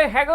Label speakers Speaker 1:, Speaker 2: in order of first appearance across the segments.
Speaker 1: ওই হ্যাঁ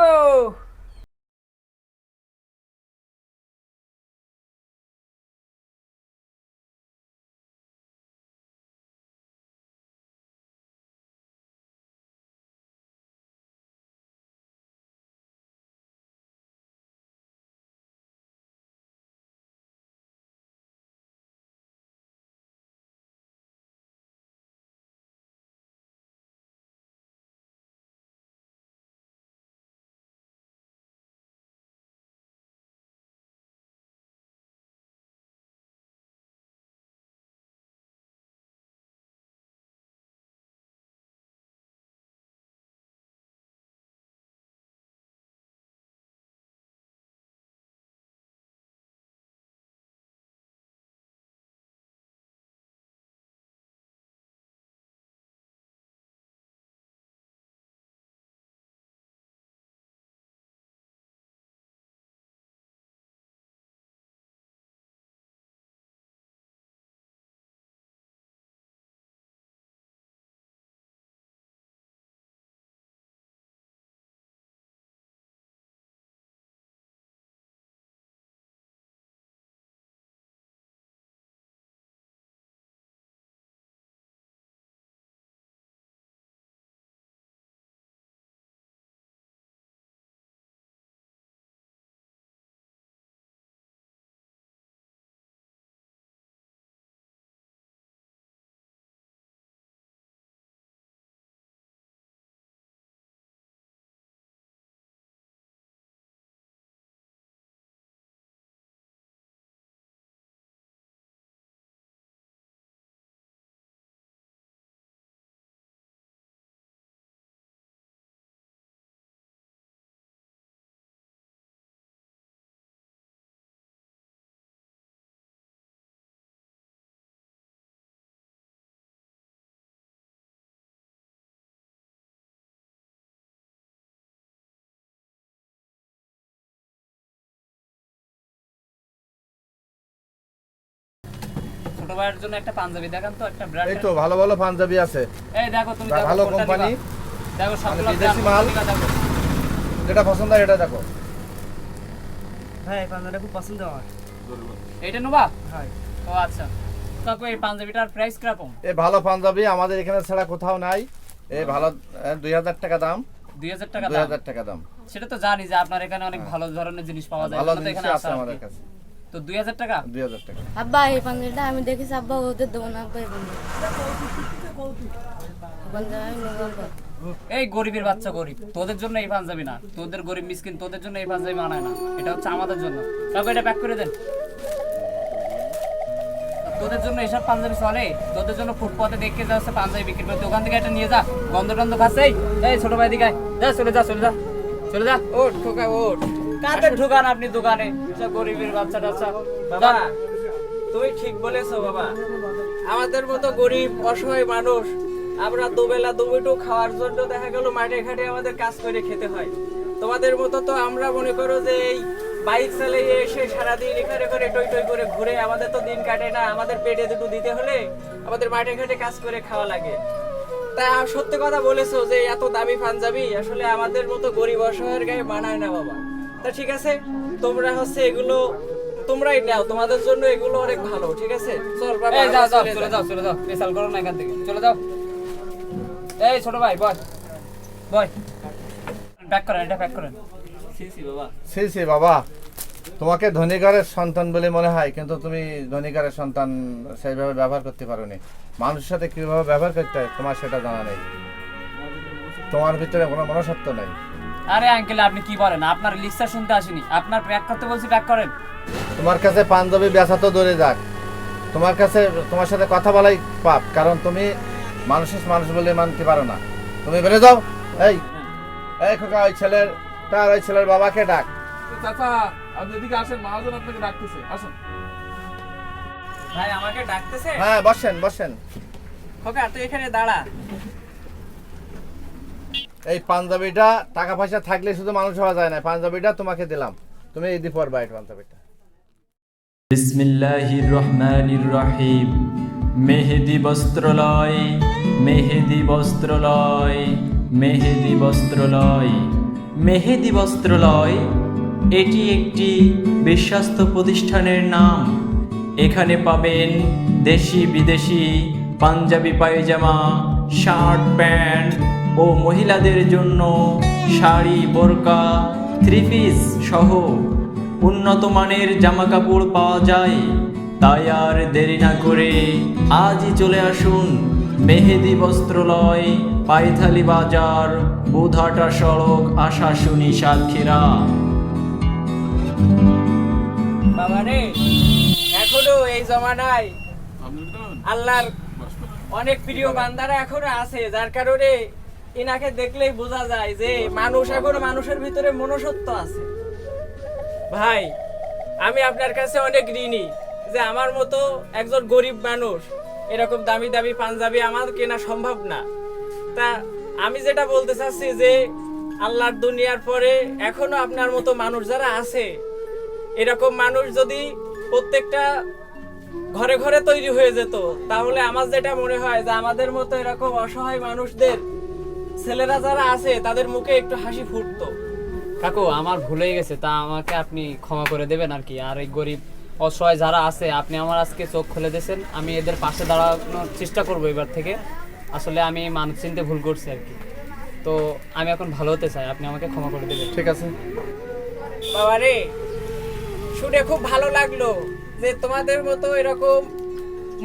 Speaker 1: ছোট ভাইয়ের জন্য একটা পাঞ্জাবি। দেখান তো একটা ব্র্যান্ড
Speaker 2: এই তো ভালো ভালো পাঞ্জাবি আছে।
Speaker 1: এই দেখো তুমি দেখো
Speaker 2: ভালো কোম্পানি।
Speaker 1: দেখো সবগুলো
Speaker 2: বিদেশি মাল। যেটা পছন্দ হয় এটা দেখো।
Speaker 3: হ্যাঁ এই পাঞ্জাবিটা খুব পছন্দ আমার।
Speaker 1: এইটা নেবা?
Speaker 3: হয়।
Speaker 1: ও আচ্ছা। কাকু এই পাঞ্জাবিটার প্রাইস কীরকম?
Speaker 2: এই ভালো পাঞ্জাবি আমাদের এখানে ছাড়া কোথাও নাই। এই ভালো দুই হাজার টাকা দাম।
Speaker 1: দুই হাজার টাকা
Speaker 2: দুই
Speaker 1: দাম?
Speaker 2: হাজার টাকা দাম।
Speaker 1: সেটা তো জানি যে আপনার এখানে অনেক ভালো ধরনের জিনিস পাওয়া যায়।
Speaker 2: ভালো জিনিস
Speaker 1: এখানে
Speaker 2: আছে আমাদের কাছে।
Speaker 1: তো দুই হাজার টাকা?
Speaker 2: দুই হাজার টাকা।
Speaker 4: আব্বা এই পাঞ্জাবিটা আমি দেখেছি আব্বা ওদের দেবো না আব্বা এই
Speaker 1: এই গরিবের বাচ্চা গরিব তোদের জন্য এই পাঞ্জাবি না। তোদের গরিব মিসকিন তোদের জন্য এই পাঞ্জাবি মানায় না। এটা হচ্ছে আমাদের জন্য। কাকু এটা প্যাক করে দেন। তোদের জন্য এসব পাঞ্জাবি চলে। তোদের জন্য ফুটপাতে দেখে যা হচ্ছে পাঞ্জাবি বিক্রি করে। দোকান থেকে এটা নিয়ে যা। গন্ধ টন্ধ খাচ্ছে এই, এই ছোট ভাই দিকে যা চলে যা চলে যা। চলে যা। ওঠ ঠোকা ওঠ। কাদের ঢুকান আপনি দোকানে। গরিবের বাচ্চা টাচ্চা।
Speaker 3: বাবা তুমি ঠিক বলেছ বাবা। আমাদের মতো গরিব অসহায় মানুষ আমরা দুবেলা দুমুঠো খাওয়ার জন্য দেখা গেল মাঠে ঘাটে আমাদের কাজ করে খেতে হয়। তোমাদের মতো তো আমরা মনে করো যে এই বাইক চালিয়ে এসে সারাদিন এখানে করে টই টই করে ঘুরে আমাদের তো দিন কাটে না। আমাদের পেটে দুটো দিতে হলে আমাদের মাঠে ঘাটে কাজ করে খাওয়া লাগে। তা সত্যি কথা বলেছ যে এত দামি পাঞ্জাবি আসলে আমাদের মতো গরিব অসহায়ের গায়ে মানায় না বাবা। তা ঠিক আছে তোমরা হচ্ছে এগুলো তোমরাই নাও তোমাদের জন্য এগুলো অনেক ভালো ঠিক আছে? চল বাবা
Speaker 1: এই যাও যাও
Speaker 3: চলে
Speaker 1: যাও। চলে যাও পেশাল করো না এখান থেকে। চলে যাও। এই ছোট ভাই বয় বয়। প্যাক করেন এটা প্যাক করেন।
Speaker 2: সি সি বাবা। তোমাকে ধনীকারের সন্তান বলে মনে হয় কিন্তু তুমি ধনীকারের সন্তান সেইভাবে ব্যবহার করতে পারোনি। মানুষের সাথে কীভাবে ব্যবহার করতে হয় তোমার সেটা জানা নেই। তোমার ভিতরে কোনো মনসত্ব নেই।
Speaker 1: আরে আঙ্কেল আপনি কি বলেন? আপনার লিক্সার শুনতে আসিনি। আপনার প্যাক করতে বলছি প্যাক করেন।
Speaker 2: তোমার কাছে পাঞ্জাবি বেচা তো দূরে যাক। তোমার কাছে তোমার সাথে কথা বলাই পাপ কারণ তুমি মানুষের মানুষ বলে মানতে পারো না। তুমি বেড়ে যাও। এই এই খোকা ওই ছেলের তার ওই ছেলের বাবাকে ডাক।
Speaker 5: চাচা আপনি এদিকে আসেন মহাজন আপনাকে ডাকতেছে। আসেন।
Speaker 3: ভাই আমাকে ডাকতেছে?
Speaker 2: হ্যাঁ বসেন বসেন।
Speaker 3: খোকা তুই এখানে দাঁড়া।
Speaker 2: এই পাঞ্জাবিটা টাকা পয়সা থাকলে শুধু মানুষ হওয়া যায় না, পাঞ্জাবিটা তোমাকে দিলাম। তুমি এই দিপর বাইট পাঞ্জাবিটা।
Speaker 6: বিসমিল্লাহির রহমানির রহিম। মেহেদি বস্ত্রলয় মেহেদি বস্ত্রলয় মেহেদি বস্ত্রলয় মেহেদি বস্ত্রালয় এটি একটি বিশ্বস্ত প্রতিষ্ঠানের নাম। এখানে পাবেন দেশি বিদেশি পাঞ্জাবি পায়জামা, শার্ট, প্যান্ট ও মহিলাদের জন্য শাড়ি বোরকা থ্রি পিস সহ উন্নত মানের জামা কাপড় পাওয়া যায়। তাই আর দেরি না করে আজই চলে আসুন মেহেদি বস্ত্রালয় পাইথালি বাজার বুধাটা সড়ক আশাশুনি সাতক্ষীরা।
Speaker 3: বাবা রে এখনও এই জমানায় আল্লাহর অনেক প্রিয় বান্দারা এখনও আছে যার কারণে ইনাকে দেখলেই বোঝা যায় যে মানুষ এখনও মানুষের ভিতরে মনুষ্যত্ব আছে। ভাই, আমি আপনার কাছে অনেক ঋণী যে আমার মতো একজন গরিব মানুষ এরকম দামি দামি পাঞ্জাবি আমার কেনা সম্ভব না। তা আমি যেটা বলতে চাচ্ছি যে আল্লাহর দুনিয়ার পরে এখনও আপনার মতো মানুষ যারা আছে, এরকম মানুষ যদি প্রত্যেকটা ঘরে ঘরে তৈরি হয়ে যেত, তাহলে আমার যেটা মনে হয় যে আমাদের মতো এরকম অসহায় মানুষদের ছেলেরা যারা আছে তাদের মুখে একটু হাসি ফুটতো।
Speaker 1: কাকু আমার ভুল হয়ে গেছে তা আমাকে আপনি ক্ষমা করে দেবেন আর কি। আর এই গরিব অসহায় যারা আছে আপনি আমার আজকে চোখ খুলে দিয়েছেন আমি এদের পাশে দাঁড়ানোর চেষ্টা করব এবার থেকে। আসলে আমি মানুষ চিনতে ভুল করছি আর কি। তো আমি এখন ভালো হতে চাই আপনি আমাকে ক্ষমা করে দেবেন।
Speaker 2: ঠিক আছে।
Speaker 3: বাবা রে শুনে খুব ভালো লাগল যে তোমাদের মতো এরকম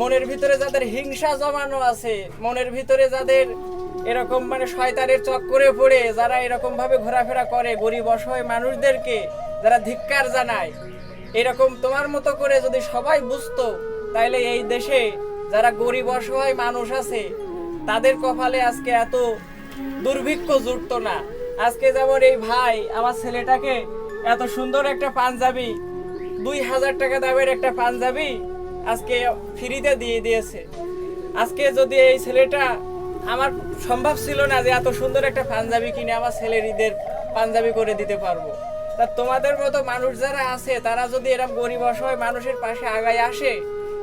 Speaker 3: মনের ভিতরে যাদের হিংসা জমানো আছে মনের ভিতরে যাদের এরকম মানে শয়তানের চক্করে পড়ে যারা এরকম ভাবে ঘোরাফেরা করে গরিব অসহায় মানুষদেরকে যারা ধিক্কার জানায়। এরকম তোমার মতো করে যদি সবাই বুঝতো, তাইলে এই দেশে যারা গরিব অসহায় মানুষ আছে, তাদের কপালে আজকে এত দুর্ভিক্ষ জুটতো না। আজকে যেমন এই ভাই, আমার ছেলেটাকে এত সুন্দর একটা পাঞ্জাবি, দুই হাজার টাকা দামের একটা পাঞ্জাবি আজকে ফ্রিতে দিয়ে দিয়েছে। আজকে যদি এই ছেলেটা আমার সম্ভব ছিল না যে এত সুন্দর একটা পাঞ্জাবি কিনে আমার ছেলের ঈদের পাঞ্জাবি করে দিতে পারব। তা তোমাদের মতো মানুষ যারা আছে তারা যদি এরকম গরিব অসহায় মানুষের পাশে আগায় আসে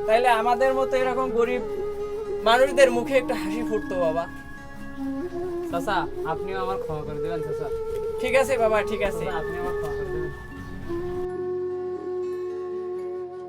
Speaker 3: তাহলে আমাদের মতো এরকম গরিব মানুষদের মুখে একটু হাসি ফুটতো বাবা।
Speaker 1: চাচা আপনিও আমার ক্ষমা করে দেবেন চাচা।
Speaker 3: ঠিক আছে বাবা ঠিক আছে।
Speaker 1: আপনি আমার ক্ষমা